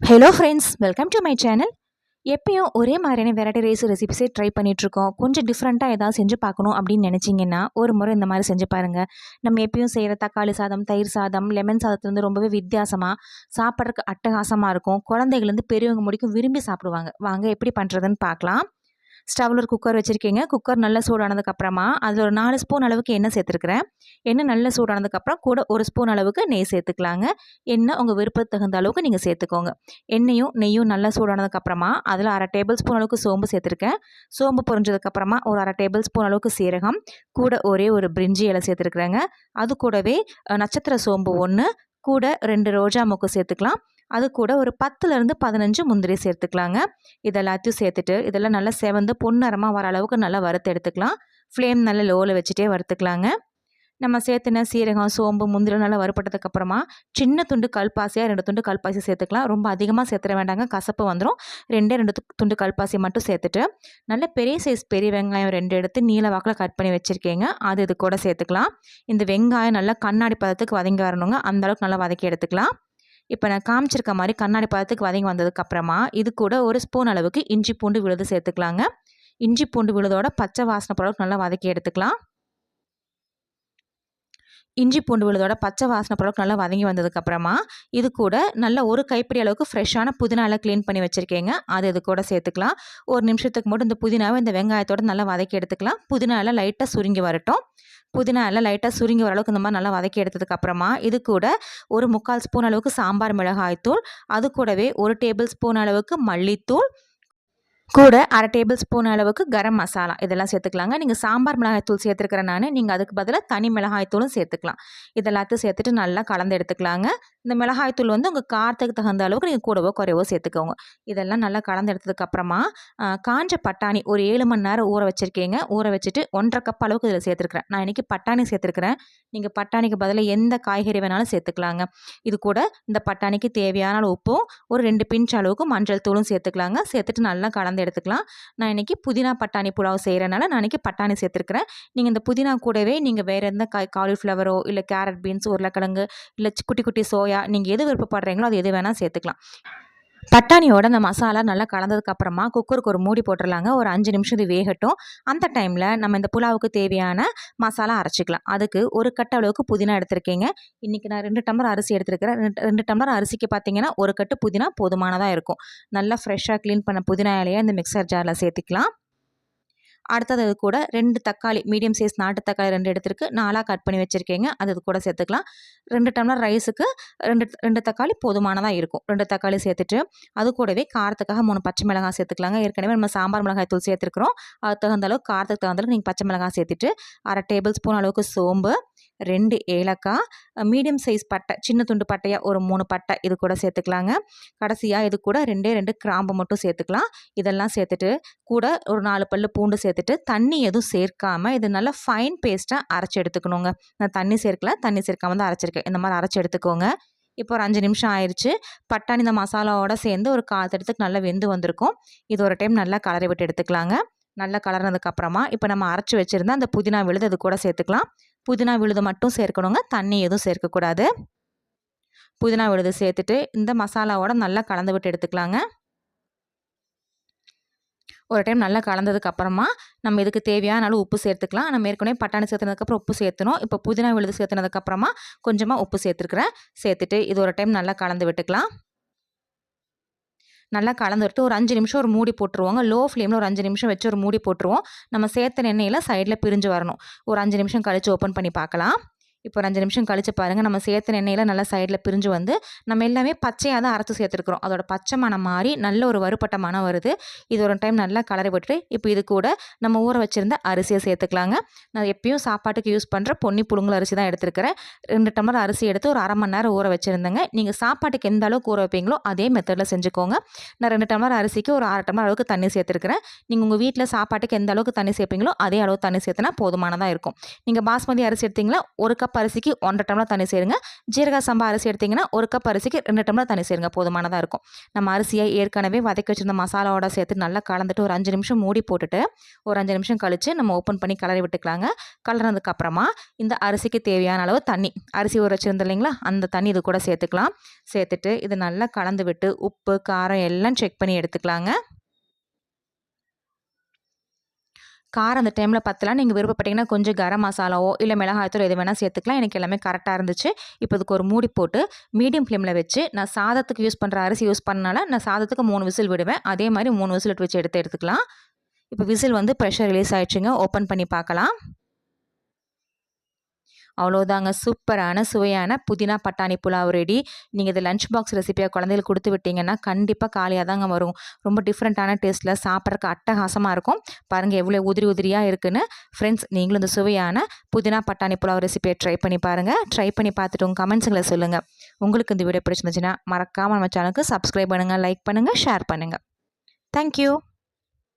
Hello friends welcome to my channel எப்பயும் ஒரே மாதிரியான வெரைட்டி ரைஸ் ரெசிபிஸே ட்ரை பண்ணிகிட்ருக்கோம் கொஞ்சம் டிஃப்ரெண்ட்டாக ஏதாவது செஞ்சு பார்க்கணும் அப்படின்னு நினச்சிங்கன்னா ஒரு முறை இந்த மாதிரி செஞ்சு பாருங்கள் நம்ம எப்பயும் செய்கிற தக்காளி சாதம் தயிர் சாதம் லெமன் சாதத்துலேருந்து ரொம்பவே வித்தியாசமாக சாப்பிட்றதுக்கு அட்டகாசமாக இருக்கும். குழந்தைகள்லேருந்து பெரியவங்க முடிக்கும் விரும்பி சாப்பிடுவாங்க. வாங்க எப்படி பண்ணுறதுன்னு பார்க்கலாம். ஸ்டவ்வில் ஒரு குக்கர் வச்சுருக்கீங்க. குக்கர் நல்லா சூடானதுக்கப்புறமா அதில் ஒரு நாலு ஸ்பூன் அளவுக்கு எண்ணெய் சேர்த்துருக்குறேன். எண்ணெய் நல்லா சூடானதுக்கப்புறம் கூட ஒரு ஸ்பூன் அளவுக்கு நெய் சேர்த்துக்கலாங்க. எண்ணெய் உங்கள் விருப்பத்துக்கு தகுந்த அளவுக்கு நீங்கள் சேர்த்துக்கோங்க. எண்ணெயும் நெய்யும் நல்லா சூடானதுக்கப்புறமா அதில் அரை டேபிள் ஸ்பூன் அளவுக்கு சோம்பு சேர்த்துருக்கேன். சோம்பு பொரிஞ்சதுக்கப்புறமா ஒரு அரை டேபிள் ஸ்பூன் அளவுக்கு சீரகம் கூட ஒரே ஒரு பிரிஞ்சி இலை சேர்த்துருக்குறேங்க. அது கூடவே நட்சத்திர சோம்பு ஒன்று கூட ரெண்டு ரோஜா மொக்கு சேர்த்துக்கலாம். அது கூட ஒரு பத்துலேருந்து பதினஞ்சு முந்திரி சேர்த்துக்கலாங்க. இதெல்லாத்தையும் சேர்த்துட்டு இதெல்லாம் நல்லா செவந்து பொன்னரமாக வர அளவுக்கு நல்லா வறுத்து எடுத்துக்கலாம். ஃப்ளேம் நல்லா லோவில் வச்சுட்டே வறுத்துக்கலாங்க. நம்ம சேர்த்துன சீரகம் சோம்பு முந்திரி நல்லா வறுப்பட்டதுக்கப்புறமா சின்ன துண்டு கல்பாசியாக ரெண்டு துண்டு கல்பாசி சேர்த்துக்கலாம். ரொம்ப அதிகமாக சேர்த்துட வேண்டாங்க. கசப்பு வந்துடும் ரெண்டே ரெண்டு துண்டு கல்பாசி மட்டும் சேர்த்துட்டு நல்ல பெரிய சைஸ் பெரிய வெங்காயம் ரெண்டு எடுத்து நீல வாக்கில் கட் பண்ணி வச்சுருக்கீங்க. அது இது கூட சேர்த்துக்கலாம். இந்த வெங்காயம் நல்லா கண்ணாடி பதத்துக்கு வதங்கி வரணுங்க. அந்தளவுக்கு நல்லா வதக்கி எடுத்துக்கலாம். இப்போ நான் காமிச்சிருக்க மாதிரி கண்ணாடி பதத்துக்கு வதங்கி வந்ததுக்கப்புறமா இது கூட ஒரு ஸ்பூன் அளவுக்கு இஞ்சி பூண்டு விழுது சேர்த்துக்கலாங்க. இஞ்சி பூண்டு விழுதோட பச்சை வாசனை பொருளுக்கு நல்லா வதக்கி எடுத்துக்கலாம். இஞ்சி பூண்டு விழுதோட பச்சை வாசனை பொருளுக்கு நல்லா வதங்கி வந்ததுக்கப்புறமா இது கூட நல்ல ஒரு கைப்பிடி அளவுக்கு ஃப்ரெஷ்ஷான புதினாவில் க்ளீன் பண்ணி வச்சுருக்கேங்க. அது இது கூட சேர்த்துக்கலாம். ஒரு நிமிஷத்துக்கு மட்டும் இந்த புதினாவை இந்த வெங்காயத்தோடு நல்லா வதக்கி எடுத்துக்கலாம். புதினாவில் லைட்டாக சுருங்கி வரட்டும். புதினா எல்லாம் லைட்டாக சுருங்கி வர அளவுக்கு இந்த மாதிரி நல்லா வதக்கி எடுத்ததுக்கப்புறமா இது கூட ஒரு முக்கால் ஸ்பூன் அளவுக்கு சாம்பார் மிளகாய்த்தூள். அது கூடவே ஒரு டேபிள் ஸ்பூன் அளவுக்கு மல்லித்தூள். கூட அரை டேபிள் ஸ்பூன் அளவுக்கு கரம் மசாலா இதெல்லாம் சேர்த்துக்கலாங்க. நீங்கள் சாம்பார் மிளகாய்த்தூள் சேர்த்துருக்கிறேன் நான் நீங்கள் அதுக்கு பதிலாக தனி மிளகாய்த்தூளும் சேர்த்துக்கலாம். இதெல்லாத்தையும் சேர்த்துட்டு நல்லா கலந்து எடுத்துக்கலாங்க. இந்த மிளகாய்த்தூள் வந்து உங்கள் காரத்துக்கு தகுந்த அளவுக்கு நீங்கள் கூடவோ குறைவோ சேர்த்துக்கோங்க. இதெல்லாம் நல்லா கலந்து எடுத்ததுக்கப்புறமா காஞ்ச பட்டாணி ஒரு ஏழு மணி நேரம் ஊற வச்சுருக்கீங்க. ஊற வச்சுட்டு ஒன்றரை கப் அளவுக்கு இதில் சேர்த்துருக்குறேன். நான் இன்றைக்கி பட்டாணி சேர்த்துருக்குறேன். நீங்கள் பட்டாணிக்கு பதிலாக எந்த காய்கறி வேணாலும் சேர்த்துக்கலாங்க. இது கூட இந்த பட்டாணிக்கு தேவையான உப்பும் ஒரு ரெண்டு பிஞ்ச் அளவுக்கு மஞ்சள் தூளும் சேர்த்துக்கலாங்க. சேர்த்துட்டு நல்லா கலந்து எடுத்துக்கலாம். நான் இன்றைக்கி புதினா பட்டாணி புலாவ் செய்கிறனால நான் இன்றைக்கி பட்டாணி சேர்த்துருக்குறேன். நீங்கள் இந்த புதினா கூடவே நீங்கள் வேறு எந்த காய் காலிஃப்ளவரோ இல்லை கேரட் பீன்ஸ் உருளைக்கிழங்கு இல்லை குட்டி குட்டி சோயா நீங்கள் எது விருப்பப்படுறீங்களோ அது எது வேணால் சேர்த்துக்கலாம். பட்டாணியோட அந்த மசாலா நல்லா கலந்ததுக்கப்புறமா குக்கருக்கு ஒரு மூடி போட்டுடலாங்க. ஒரு அஞ்சு நிமிஷம் இது வேகட்டும். அந்த டைமில் நம்ம இந்த புலாவுக்கு தேவையான மசாலா அரைச்சிக்கலாம். அதுக்கு ஒரு கட்டு அளவுக்கு புதினா எடுத்திருக்கீங்க. இன்றைக்கி நான் ரெண்டு டம்ளர் அரிசி எடுத்துருக்கிறேன். ரெண்டு ரெண்டு டம்ளர் அரிசிக்கு பார்த்தீங்கன்னா ஒரு கட்டு புதினா போதுமானதாக இருக்கும். நல்லா ஃப்ரெஷ்ஷாக க்ளீன் பண்ண புதினா இலையை இந்த மிக்சர் ஜாரில் சேர்த்துக்கலாம். அடுத்தது அது கூட ரெண்டு தக்காளி மீடியம் சைஸ் நாட்டு தக்காளி ரெண்டு எடுத்துருக்கு. நாலாக கட் பண்ணி வச்சுருக்கீங்க. அது கூட சேர்த்துக்கலாம். ரெண்டு டம்ளர் ரைஸுக்கு ரெண்டு ரெண்டு தக்காளி போதுமானதாக இருக்கும். ரெண்டு தக்காளி சேர்த்துட்டு அது கூடவே காரத்துக்காக மூணு பச்சை மிளகாய் சேர்த்துக்கலாங்க. ஏற்கனவே நம்ம சாம்பார் மிளகாய் தூள் சேர்த்துருக்குறோம். அது தகுந்த அளவுக்கு காரத்துக்கு தகுந்த அளவுக்கு நீங்கள் பச்சை மிளகாய் சேர்த்துட்டு அரை டேபிள் ஸ்பூன் அளவுக்கு சோம்பு ரெண்டு ஏலக்காய் மீடியம் சைஸ் பட்டை சின்ன துண்டு பட்டையாக ஒரு மூணு பட்டை இது கூட சேர்த்துக்கலாங்க. கடைசியாக இது கூட ரெண்டே ரெண்டு கிராம்பு மட்டும் சேர்த்துக்கலாம். இதெல்லாம் சேர்த்துட்டு கூட ஒரு நாலு பல்லு பூண்டு சேர்த்து சேர்த்துட்டு தண்ணி எதுவும் சேர்க்காமல் இது நல்லா ஃபைன் பேஸ்ட்டாக அரைச்சி எடுத்துக்கணுங்க. நான் தண்ணி சேர்க்கல தண்ணி சேர்க்காம தான் அரைச்சிருக்கேன். இந்த மாதிரி அரைச்சி எடுத்துக்கோங்க. இப்போ ஒரு அஞ்சு நிமிஷம் ஆயிடுச்சு பட்டாணி இந்த மசாலாவோட சேர்ந்து ஒரு கால் தடத்துக்கு நல்லா வெந்து வந்திருக்கும். இது ஒரு டைம் நல்லா கலரை விட்டு எடுத்துக்கலாங்க. நல்லா கலர்னதுக்கப்புறமா இப்போ நம்ம அரைச்சி வச்சுருந்தா அந்த புதினா விழுது அது கூட சேர்த்துக்கலாம். புதினா விழுது மட்டும் சேர்க்கணுங்க. தண்ணி எதுவும் சேர்க்கக்கூடாது. புதினா விழுது சேர்த்துட்டு இந்த மசாலாவோட நல்லா கலந்து விட்டு எடுத்துக்கலாங்க. ஒரு டைம் நல்லா கலந்ததுக்கு அப்புறமா நம்ம இதுக்கு தேவையான அளவு உப்பு சேர்த்துக்கலாம். நம்ம ஏற்கனவே பட்டாணி சேர்த்துனதுக்கப்புறம் உப்பு சேர்த்துணும் இப்போ புதினா விழுது சேர்த்துனதுக்கப்புறமா கொஞ்சமாக உப்பு சேர்த்துருக்குறேன் சேர்த்துட்டு இது ஒரு டைம் நல்லா கலந்து விட்டுக்கலாம். நல்லா கலந்து விட்டு ஒரு அஞ்சு நிமிஷம் ஒரு மூடி போட்டுருவாங்க. லோ ஃப்ளேமில் ஒரு அஞ்சு நிமிஷம் வச்சு ஒரு மூடி போட்டுருவோம். நம்ம சேர்த்த எண்ணெயில் சைடில் பிரிஞ்சு வரணும். ஒரு அஞ்சு நிமிஷம் கழித்து ஓப்பன் பண்ணி பார்க்கலாம். இப்போ ஒரு அஞ்சு நிமிஷம் கழிச்சு பாருங்கள் நம்ம சேர்த்த எண்ணெயில் நல்லா சைடில் பிரிஞ்சு வந்து நம்ம எல்லாமே பச்சையாக தான் அரைத்து சேர்த்துருக்குறோம். அதோட பச்சை மனம் மாறி நல்ல ஒரு வறுப்பட்ட மனம் வருது. இது ஒரு டைம் நல்லா கலரை விட்டுட்டு இப்போ இது கூட நம்ம ஊற வச்சுருந்த அரிசியை சேர்த்துக்கலாங்க. நான் எப்பயும் சாப்பாட்டுக்கு யூஸ் பண்ணுற பொன்னி புழுங்கல் அரிசி தான் எடுத்துருக்கிறேன். ரெண்டு டம்ளர் அரிசி எடுத்து ஒரு அரை மணி நேரம் ஊற வச்சுருந்தேங்க. நீங்கள் சாப்பாட்டுக்கு எந்த அளவுக்கு ஊற வைப்பீங்களோ அதே மெத்தடில் செஞ்சுக்கோங்க. நான் ரெண்டு டம்ளர் அரிசிக்கு ஒரு அரை டம்ளர் அளவுக்கு தண்ணி சேர்த்துருக்கிறேன். நீங்கள் உங்கள் வீட்டில் சாப்பாட்டுக்கு எந்த அளவுக்கு தண்ணி சேர்ப்பீங்களோ அதே அளவு தண்ணி சேர்த்துனா போதுமானதாக இருக்கும். நீங்கள் பாஸ்மதி அரிசி எடுத்திங்களா ஒரு கப் கப் அரிசிக்கு ஒன்றரை டம்ளர் தண்ணி சேருங்க. ஜீரக சம்பா அரிசி எடுத்திங்கன்னா ஒரு கப் அரிசிக்கு ரெண்டு டம்ளர் தண்ணி சேருங்க. போதுமானதாக இருக்கும். நம்ம அரிசியை ஏற்கனவே வதக்கி வச்சிருந்த மசாலாவோட சேர்த்து நல்லா கலந்துட்டு ஒரு அஞ்சு நிமிஷம் மூடி போட்டுட்டு ஒரு அஞ்சு நிமிஷம் கழித்து நம்ம ஓப்பன் பண்ணி கலரி விட்டுக்கலாங்க. கலர்னதுக்கப்புறமா இந்த அரிசிக்கு தேவையான அளவு தண்ணி அரிசி ஊற வச்சுருந்தோம் இல்லைங்களா? அந்த தண்ணி இது கூட சேர்த்துக்கலாம். சேர்த்துட்டு இது நல்லா கலந்து விட்டு உப்பு காரம் எல்லாம் செக் பண்ணி எடுத்துக்கலாங்க. காரம் அந்த டைமில் பத்தலாம் நீங்கள் விருப்பப்பட்டீங்கன்னா கொஞ்சம் கரம் மசாலாவோ இல்லை மிளகாய்த்தூள் எது வேணால் சேர்த்துக்கலாம். எனக்கு எல்லாமே கரெக்டாக இருந்துச்சு. இப்போ இதுக்கு ஒரு மூடி போட்டு மீடியம் ஃப்ளேமில் வச்சு நான் சாதத்துக்கு யூஸ் பண்ணுற அரிசி யூஸ் பண்ணனால நான் சாதத்துக்கு மூணு விசில் விடுவேன். அதே மாதிரி மூணு விசில் வச்சு எடுத்து எடுத்துக்கலாம். இப்போ விசில் வந்து ப்ரெஷர் ரிலீஸ் ஆகிடுச்சுங்க ஓப்பன் பண்ணி பார்க்கலாம். அவ்வளோதாங்க சூப்பரான சுவையான புதினா பட்டாணி புலாவ் ரெடி. நீங்கள் இது லஞ்ச் பாக்ஸ் ரெசிபியாக குழந்தைகளுக்கு கொடுத்து விட்டிங்கன்னா கண்டிப்பாக காலியாக தாங்க வரும். ரொம்ப டிஃப்ரெண்ட்டான டேஸ்ட்டில் சாப்பிட்றக்கு அட்டகாசமாக இருக்கும். பாருங்கள் எவ்வளோ உதிரி உதிரியாக இருக்குன்னு. ஃப்ரெண்ட்ஸ் நீங்களும் இந்த சுவையான புதினா பட்டாணி புலாவ் ரெசிபியை ட்ரை பண்ணி பாருங்கள் ட்ரை பண்ணி பார்த்துட்டு உங்கள் கமெண்ட்ஸுங்களை சொல்லுங்கள் உங்களுக்கு இந்த வீடியோ பிடிச்சிருந்துச்சுன்னா மறக்காமல் நம்ம சேனலுக்கு சப்ஸ்கிரைப் பண்ணுங்கள் லைக் பண்ணுங்கள் ஷேர் பண்ணுங்கள் தேங்க்யூ